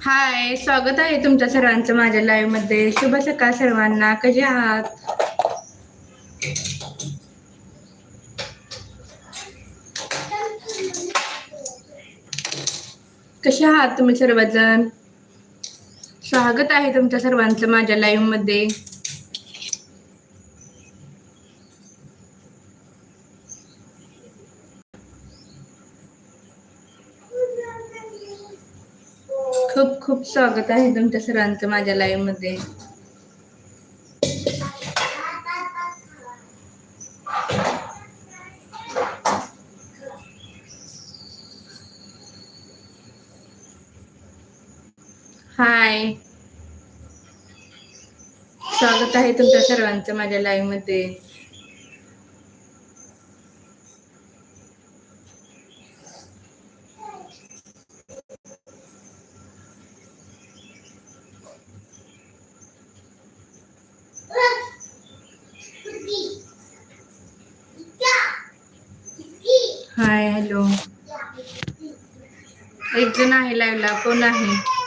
हाय स्वागत आहे तुमच्या सर्वांचं माझ्या लाईव्हमध्ये. शुभ सकाळ सर्वांना. कसे आहात? कसे आहात तुम्ही सर्वजण? स्वागत आहे तुमच्या सर्वांचं माझ्या लाईव्हमध्ये. खूप खूप स्वागत आहे तुमच्या सर्वांचं माझ्या लाईव्हमध्ये. हाय स्वागत आहे तुमच्या सर्वांचं माझ्या लाईव्हमध्ये हाय हॅलो एक जण लाईव्हला कोण आहे?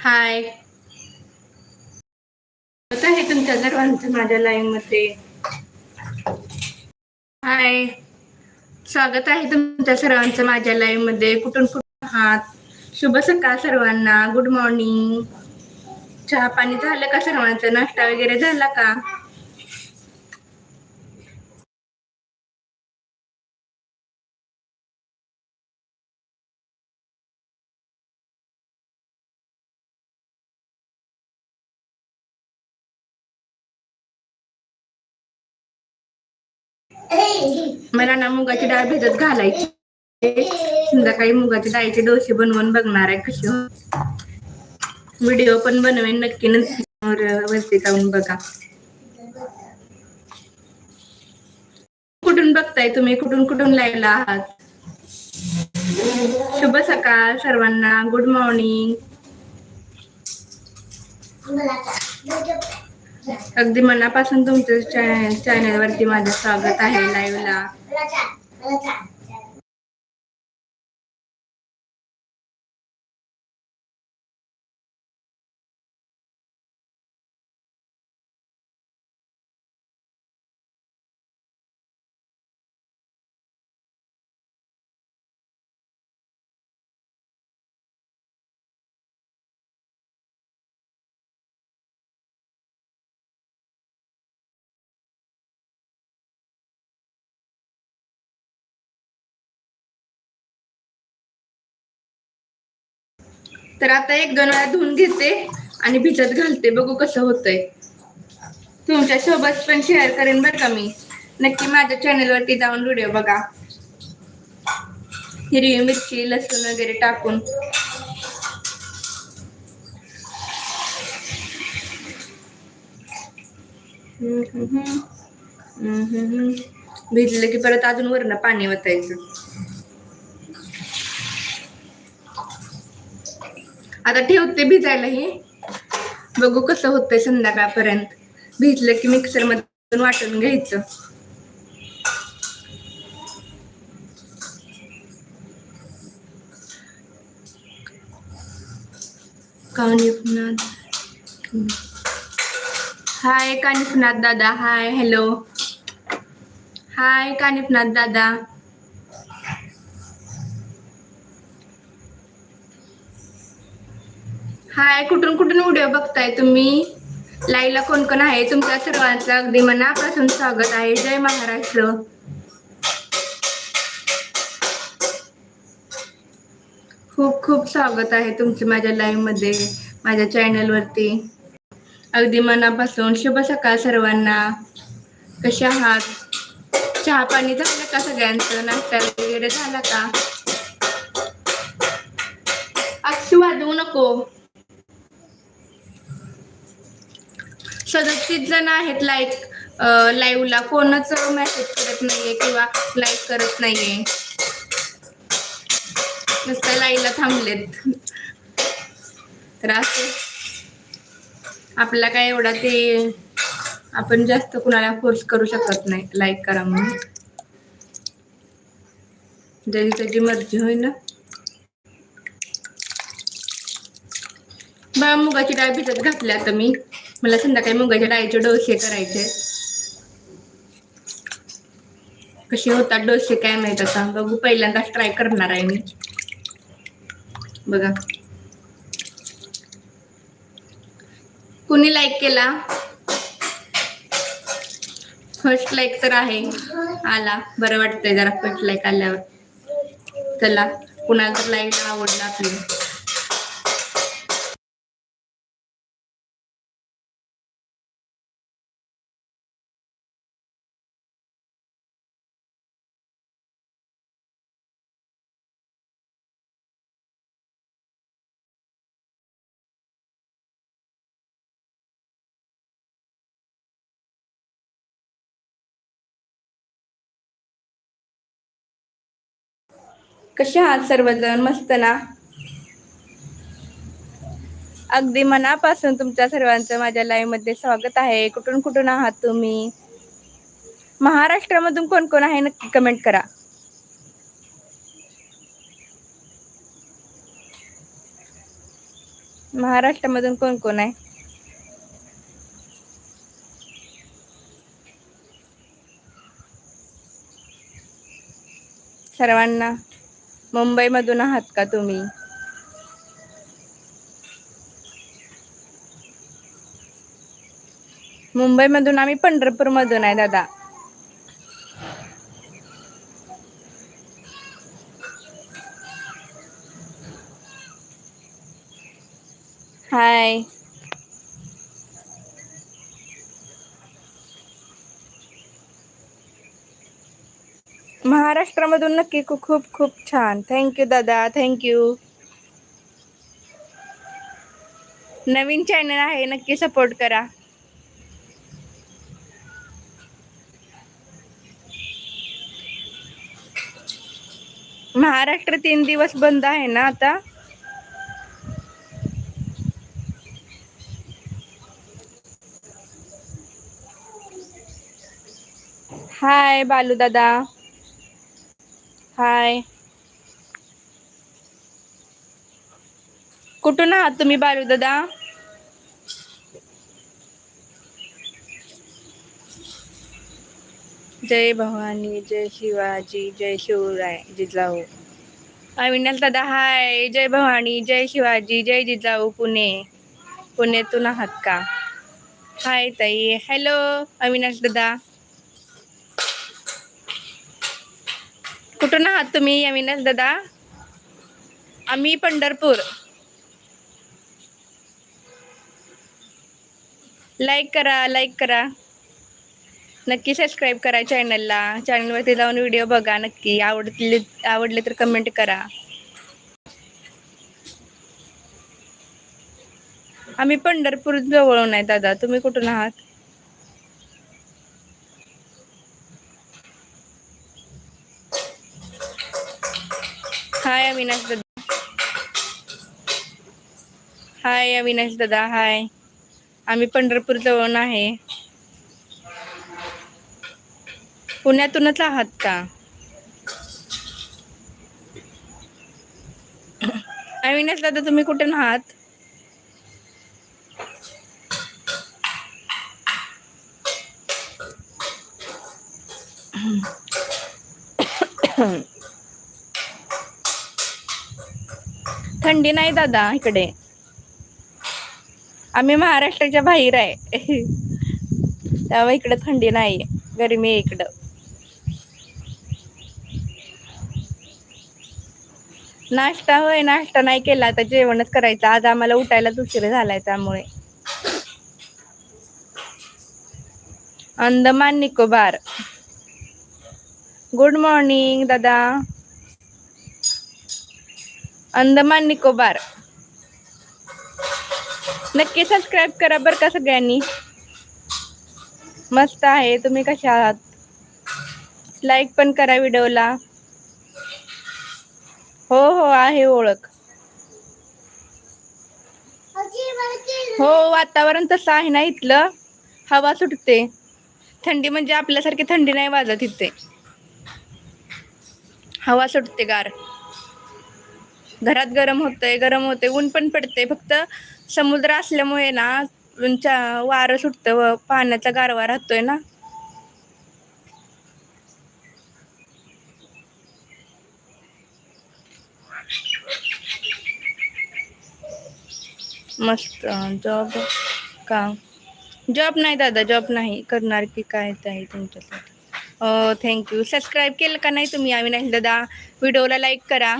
हाय आहे तुमच्या सर्वांचं माझ्या लाईव्हमध्ये. हाय स्वागत आहे तुमच्या सर्वांचं माझ्या लाईव्हमध्ये. कुठून कुठून आहात? शुभ सकाळ सर्वांना. गुड मॉर्निंग चहा पाणी झालं का सर्वांचं? नाश्ता वगैरे झाला का? मला ना मुगाची डाळ भिजत घालायची संध्याकाळी मुगाची डाळीचे डोसे बनवून बघणार आहे कशी व्हिडिओ पण बनवेन नक्की नक्की वरती जाऊन बघा. कुठून बघताय तुम्ही? कुठून कुठून लाईव्हला आहात? शुभ सकाळ सर्वांना गुड मॉर्निंग. अगदी मनापासून तुमचं चॅनलवरती माझं स्वागत आहे लाईव्हला तर आता एक दोन वेळा धुवून घेते आणि भिजत घालते. बघू कसं होतंय. तुमच्यासोबत पण शेअर करेन बरं का मी. नक्की माझ्या चॅनलवरती जाऊन व्हिडिओ बघा. हिरवी मिरची लसूण वगैरे टाकून. हम्म, हम्म. हम्म, हम्म, हम्म. भिजलं की परत अजून वरण पाणी वतायचं आता ठेवते भिजायला हे बघू कसं होतंय संध्याकाळपर्यंत. भिजलं की मिक्सर मधून वाटून घ्यायचं. कानिफनाथ हाय कानिफनाथ दादा हाय हॅलो हाय कानिफनाथ दादा. हाय कुठून कुठून व्हिडिओ बघताय तुम्ही? लाईला कोण कोण आहे? तुमच्या सर्वांचं अगदी मनापासून स्वागत आहे. जय महाराष्ट्र. खूप खूप स्वागत आहे तुमचे माझ्या लाईव्हमध्ये माझ्या चॅनल वरती अगदी मनापासून शुभ सकाळ सर्वांना. कशा आहात? चहा पाणी झालं का सगळ्यांचं? नाश्ता वगैरे झाला का? अक्षू वाजवू नको. सदतीस जण आहेत लाईक लाईव्हला कोणच मेसेज करत नाहीये किंवा लाईक करत नाहीये. नुसत्या लाईला थांबलेत. तर असं. आपला काय एवढा ते आपण जास्त कुणाला फोर्स करू शकत नाही लाईक करा म्हणून. जरी त्याची मर्जी होईल ना. बा मुगाची डाळ भिजत घातल्या आता मी. मला संध्याकाळी मुगाच्या डाळीचे डोसे करायचे. कसे होतात डोसे काय माहीत आता? बघू पहिल्यांदाच ट्राय करणार आहे मी. बघा. कुणी लाईक केला? फर्स्ट लाईक तर आहे. आला. बरं वाटतंय जरा फर्स्ट लाईक आल्यावर. चला. कुणाला तर लाईक आवडला आपली कसे आहात सर्वजण? मस्त ना? अगदी मनापासून तुमच्या सर्वांचं माझ्या लाईव्हमध्ये स्वागत आहे. कुठून कुठून आहात तुम्ही? महाराष्ट्रामधून कोण कोण आहे नक्की कमेंट करा. महाराष्ट्रामधून कोण कोण आहे? सर्वांना. मुंबईमधून आहात का तुम्ही? मुंबईमधून आम्ही पंढरपूर मधून आहे दादा. हाय. महाराष्ट्रामधून नक्की खूप खूप खूप छान. थँक्यू दादा. थँक्यू नवीन चॅनल आहे. नक्की सपोर्ट करा. महाराष्ट्र तीन दिवस बंद आहे ना आता? हाय बालू दादा. हाय. कुठून आहात तुम्ही बालू दादा? जय भवानी जय शिवाजी जय शिवराय जिजाऊ. अविनाश दादा हाय. जय भवानी जय शिवाजी जय जिजाऊ पुणे. पुण्यातून आहात का? हाय ताई. हॅलो अविनाश दादा. कुठून आहात तुम्ही अविनाश दादा? आम्ही पंढरपूर. लाईक करा लाईक करा. नक्की सबस्क्राईब करा चॅनलला चॅनलवरती जाऊन व्हिडिओ बघा नक्की. आवडले आवडले तर कमेंट करा. आम्ही पंढरपूर जवळून आहे दादा. तुम्ही कुठून आहात? हाय अविनाश दादा हाय अविनाश दादा हाय आम्ही पंढरपूर जवळून आहे. पुण्यातूनच आहात का? अविनाश दादा तुम्ही कुठून आहात? थंडी नाही दादा इकडे. आम्ही महाराष्ट्राच्या बाहेर आहे. त्यामुळे इकडे थंडी नाही गरमी आहे इकडं. नाश्ता होय नाश्ता नाही केला आता जेवणच करायचं. आज आम्हाला उठायलाच उशीर झालाय त्यामुळे. अंदमान निकोबार. गुड मॉर्निंग दादा. अंदमान निकोबार. नक्की सबस्क्राईब करा बरं का सगळ्यांनी. मस्त आहे तुम्ही कशा आहात? लाईक पण करा व्हिडिओला हो हो आहे ओळख. हो वातावरण तसं आहे ना इथलं? हवा सुटते. थंडी म्हणजे आपल्यासारखी थंडी नाही वाजत इथे. हवा सुटते गार. घरात गरम होतंय गरम होते ऊन पण पडते फक्त समुद्र असल्यामुळे ना चा- वारं सुटतं व पाण्याचा गारवा राहतोय ना. मस्त जॉब का? जॉब नाही दादा जॉब नाही. करणार की काय आहे तुमच्यासाठी. हो थँक्यू सबस्क्राईब केलं का नाही तुम्ही आम्ही नाही दादा. व्हिडिओला लाईक करा.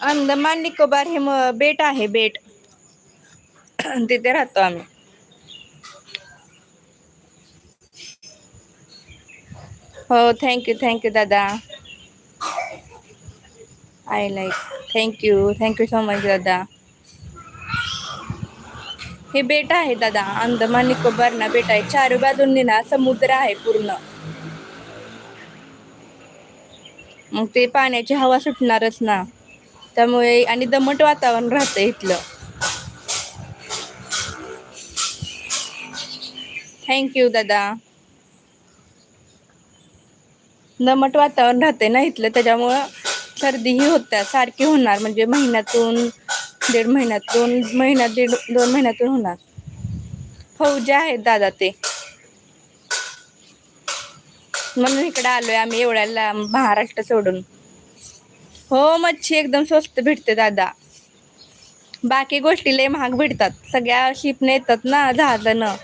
अंदमान निकोबार हे बेट आहे बेट. तिथे राहतो आम्ही. हो थँक्यू थँक्यू दादा. I like thank you thank you so much दादा. हे बेट आहे दादा. अंदमान निकोबार ना बेट आहे. चार बाजूंनी ना समुद्र आहे पूर्ण. मग ते पाण्याची हवा सुटणारच ना. त्यामुळे आणि दमट वातावरण राहतं इथलं. थँक्यू दादा. दमट वातावरण राहते ना इथलं त्याच्यामुळं सर्दीही होत्या सारखी होणार म्हणजे महिन्यातून दीड महिन्यातून महिन्यात दीड दोन महिन्यातून होणार. फौजे आहेत दादा ते. म्हणून इकडे आलोय आम्ही एवढ्या महाराष्ट्र सोडून. हो मच्छी एकदम स्वस्त भेटते दादा. बाकी गोष्टी लय महाग भेटतात. सगळ्या शिपने येतात ना जहाजानं.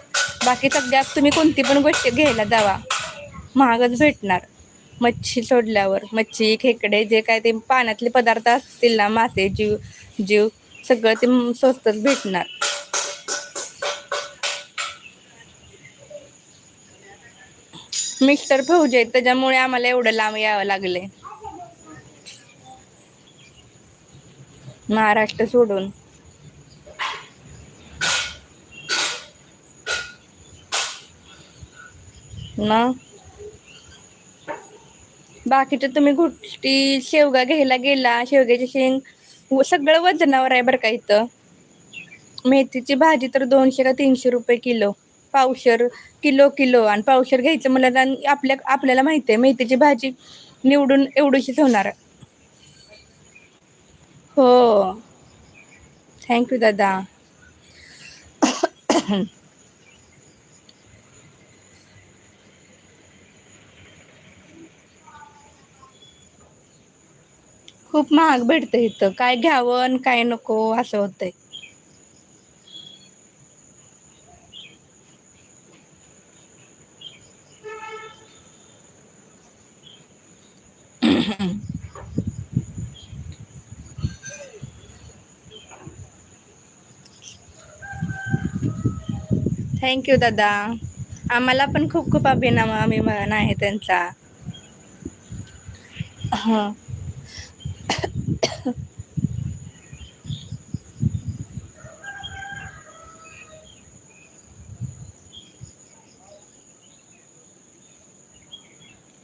बाकी सगळ्यात तुम्ही कोणती पण गोष्ट घ्यायला जावा. महागच भेटणार. मच्छी सोडल्यावर मच्छी खेकडे जे काय ते पाण्यातले पदार्थ असतील ना मासे जीव जीव सगळं ते स्वस्तच भेटणार. मिस्टर फौजे आहेत त्याच्यामुळे आम्हाला एवढं लांब यावं लागले महाराष्ट्र सोडून. मग? बाकीच्या तुम्ही गोष्टी शेवगा घ्यायला गेला शेवग्याचे शेंग सगळं वजनावर आहे बरं का इथं. मेथीची भाजी तर दोनशे का तीनशे रुपये किलो. पावशर किलो किलो. आणि पावशर घ्यायचं म्हणलं तर आपल्या आपल्याला माहिती आहे मेथीची भाजी निवडून एवढीशीच होणार. हो. थँक्यू दादा. खूप महाग भेटतं इथं. काय घ्यावं आणि काय नको असं होतंय. थँक्यू दादा. आम्हाला पण खूप खूप अभिनव अभिमान आहे त्यांचा. हां.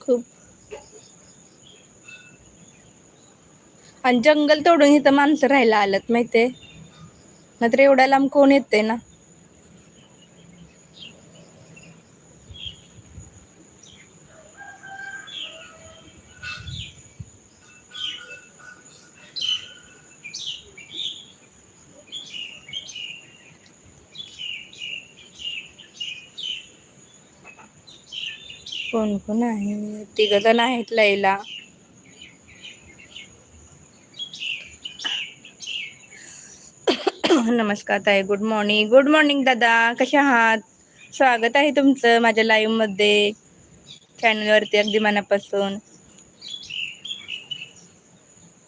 खूप. आणि जंगल तोडून इथं माणसं राहायला आलत माहितीये? नाहीतर एवढ्या लांब कोण येते ना? कोण कोण आहे? तिघ जण आहेत लयला नमस्कार ताई गुड मॉर्निंग गुड मॉर्निंग दादा. कसे आहात? स्वागत आहे तुमचं माझ्या लाईव्हमध्ये चॅनलवरती अगदी मनापासून.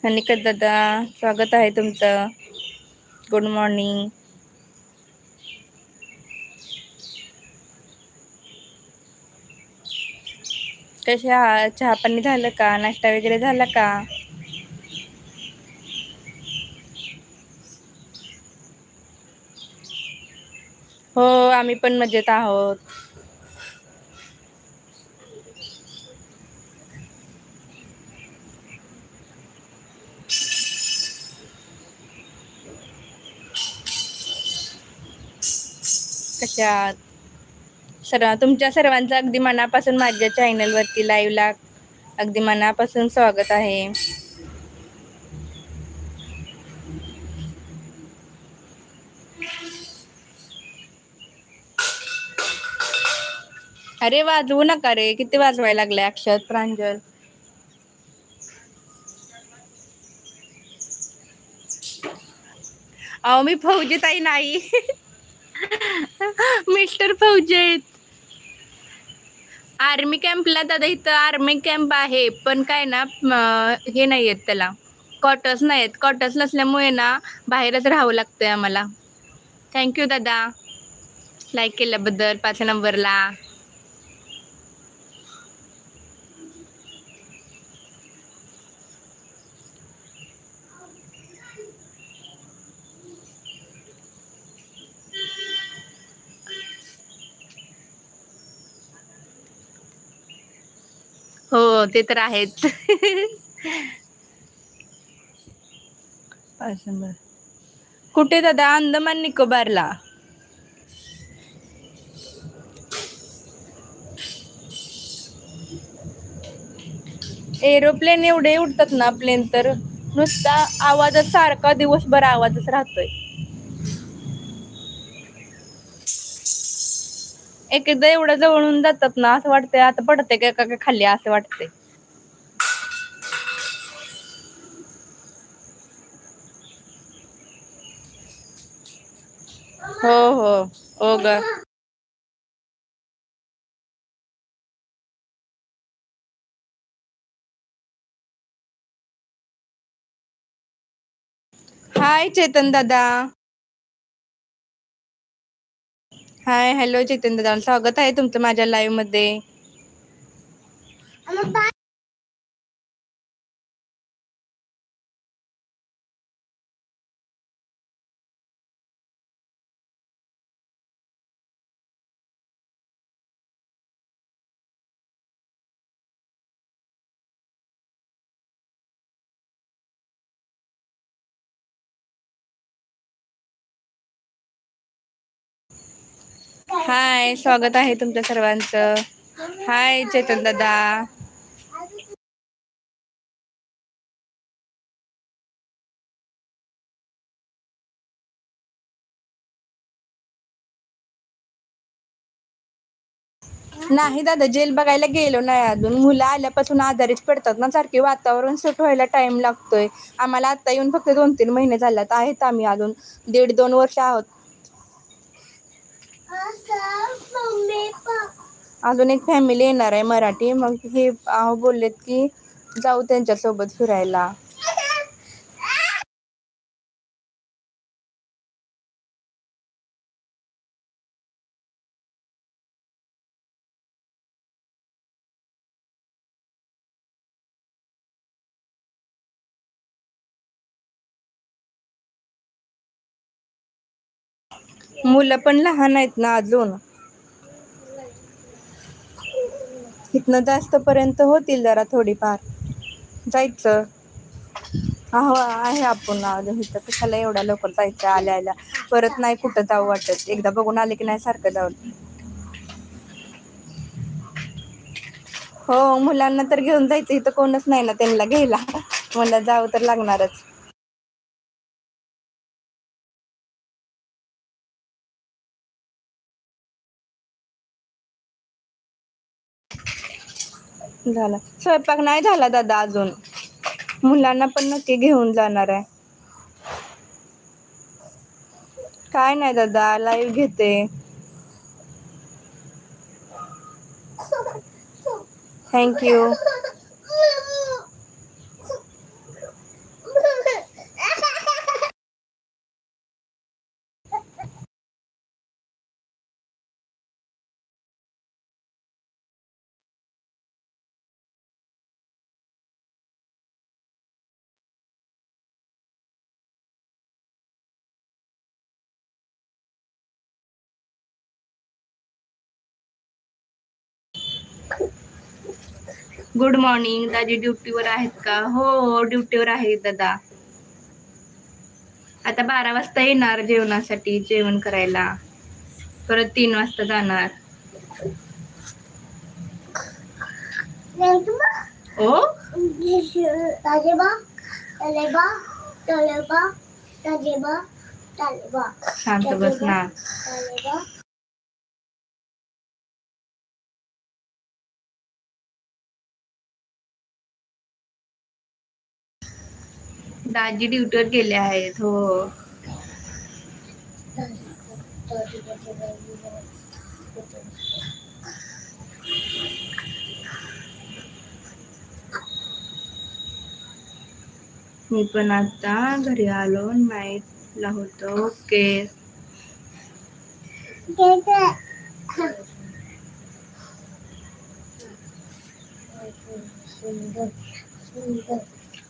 अनिकेत दादा स्वागत आहे तुमचं. गुड मॉर्निंग कसे आहात चहा पाणी झालं का? नाश्ता वगैरे झाला का? हो आम्ही पण मजेत आहोत. कशात सर्व तुमच्या सर्वांचं अगदी मनापासून माझ्या चॅनलवरती लाईव्हला अगदी मनापासून स्वागत आहे. अरे वाजवू नका रे. किती वाजवायला लागले अक्षत प्रांजल? अहो मी फौजी ताई नाही. मिस्टर फौजी आहेत. आर्मी कॅम्पला दादा इथं आर्मी कॅम्प आहे पण काय ना हे नाही आहेत त्याला. कॉटर्स नाही आहेत कॉटर्स नसल्यामुळे ना बाहेरच राहावं लागतंय आम्हाला. थँक्यू दादा. लाईक केल्याबद्दल पाच नंबरला. हो ते तर आहेत. पाच नंबर कुठे दादा? अंदमान निकोबारला. एरोप्लेन एवढे उडतात ना प्लेन तर. नुसता आवाजच सारखा दिवसभर आवाजच राहतोय. एक एकदा एवढं जवळून जातात ना असं वाटतंय आता पडते का का खाल्ली असं वाटतंय. हो हो हो ग. हाय चेतन दादा. हाय हॅलो जितेंद्र स्वागत आहे तुमचं माझ्या लाईव्हमध्ये. हाय स्वागत आहे तुमच्या सर्वांचं. हाय चेतन दादा. नाही दादा जेल बघायला गेलो नाही अजून. मुलं आल्यापासून आजारीच पडतात ना सारखे वातावरण सुट व्हायला टाइम लागतोय. आम्हाला आता येऊन फक्त दोन तीन महिने झाल्यात आहेत आम्ही अजून. दीड दोन वर्ष आहोत. अजून एक फॅमिली येणार आहे मराठी. मग हे अहो बोललेत की जाऊ त्यांच्यासोबत फिरायला. मुलं पण लहान आहेत ना अजून इथनं जास्त पर्यंत होतील जरा थोडीफार. जायचं. हो आहे आपण इथं कशाला एवढ्या लवकर जायचं आल्या आल्या. परत नाही कुठं जाऊ वाटत. एकदा बघून आले की नाही सारखं जाऊ हो मुलांना तर घेऊन जायचं. इथं कोणच नाही ना त्यांना घ्यायला. मला जावं तर लागणारच. झाला. स्वयंपाक नाही झाला दादा अजून. मुलांना पण नक्की घेऊन जाणार आहे. काय नाही दादा लाईव्ह घेते. थँक्यू गुड मॉर्निंग दाजी ड्युटीवर आहेत का? हो हो ड्युटीवर आहेत दादा. आता बारा वाजता येणार जेवणासाठी जेवण करायला. परत तीन वाजता जाणार. ओ? शांत बस दाजी ड्युटीवर गेले आहेत हो. मी पण आता घरी आलो नाईटला होतो. ओके.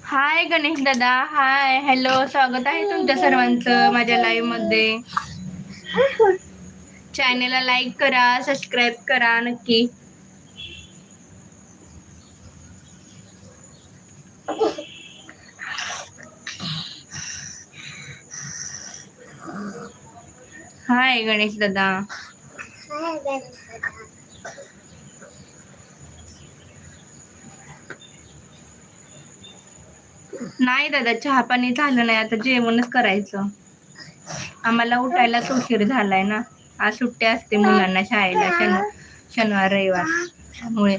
हाय गणेश दादा हाय हॅलो स्वागत आहे तुमच्या सर्वांचं माझ्या लाईव्हमध्ये. चॅनेलला लाईक करा सबस्क्राईब करा नक्की. हाय गणेश दादा नाही दादा चहा पाणी झालं नाही आता जेवणच करायचं. आम्हाला उठायलाच उशीर झालाय ना. आज सुट्टी असते मुलांना शाळेला शन शनिवार रविवार. त्यामुळे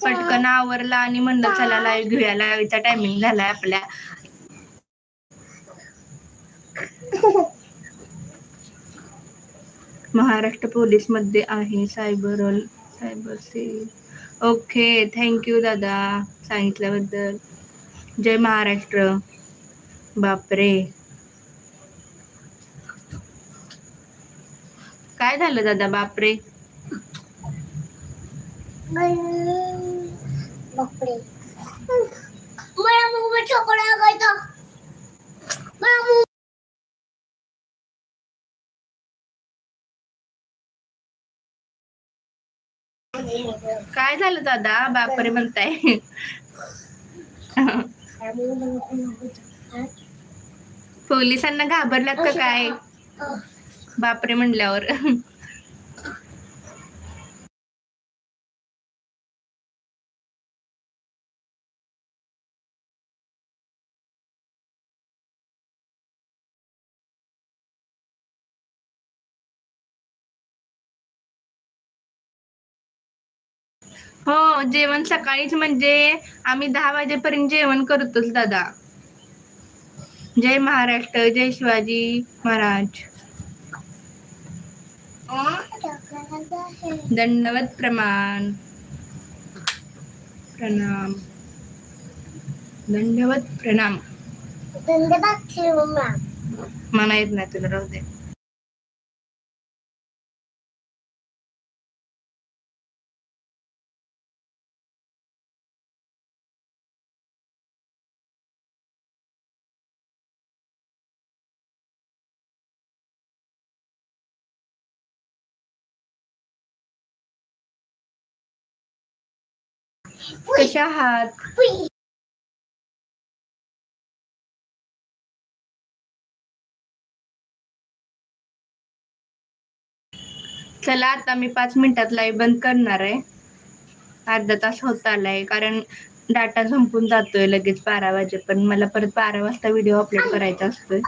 पटकन आवरला आणि म्हणलं चला लाईव्ह घेऊया. लाईव्हचा टायमिंग झालाय आपल्या. महाराष्ट्र पोलीसमध्ये आहे cyber cyber cell. Okay thank you दादा. सांगितल्याबद्दल. जय महाराष्ट्र. बापरे. काय झालं दादा? बापरे. बापरे. मला मुंबई चोकडा मला काय झालं दादा? बापरे म्हणताय. पोलिसांना घाबरलात का काय? बापरे म्हणल्यावर. हो जेवण सकाळीच म्हणजे आम्ही दहा वाजेपर्यंत जेवण करतोच दादा. जय महाराष्ट्र जय शिवाजी महाराज. दंडवत प्रमाण. प्रणाम. दंडवत प्रणाम. मला येत नाही तुला राहू दे. कशा आहात चला आता मी पाच मिनिटात लाईव्ह बंद करणार आहे. अर्धा तास होत आलाय कारण डाटा संपून जातोय लगेच बारा वाजेपर्यंत. मला परत बारा वाजता व्हिडिओ अपलोड करायचा असतोय.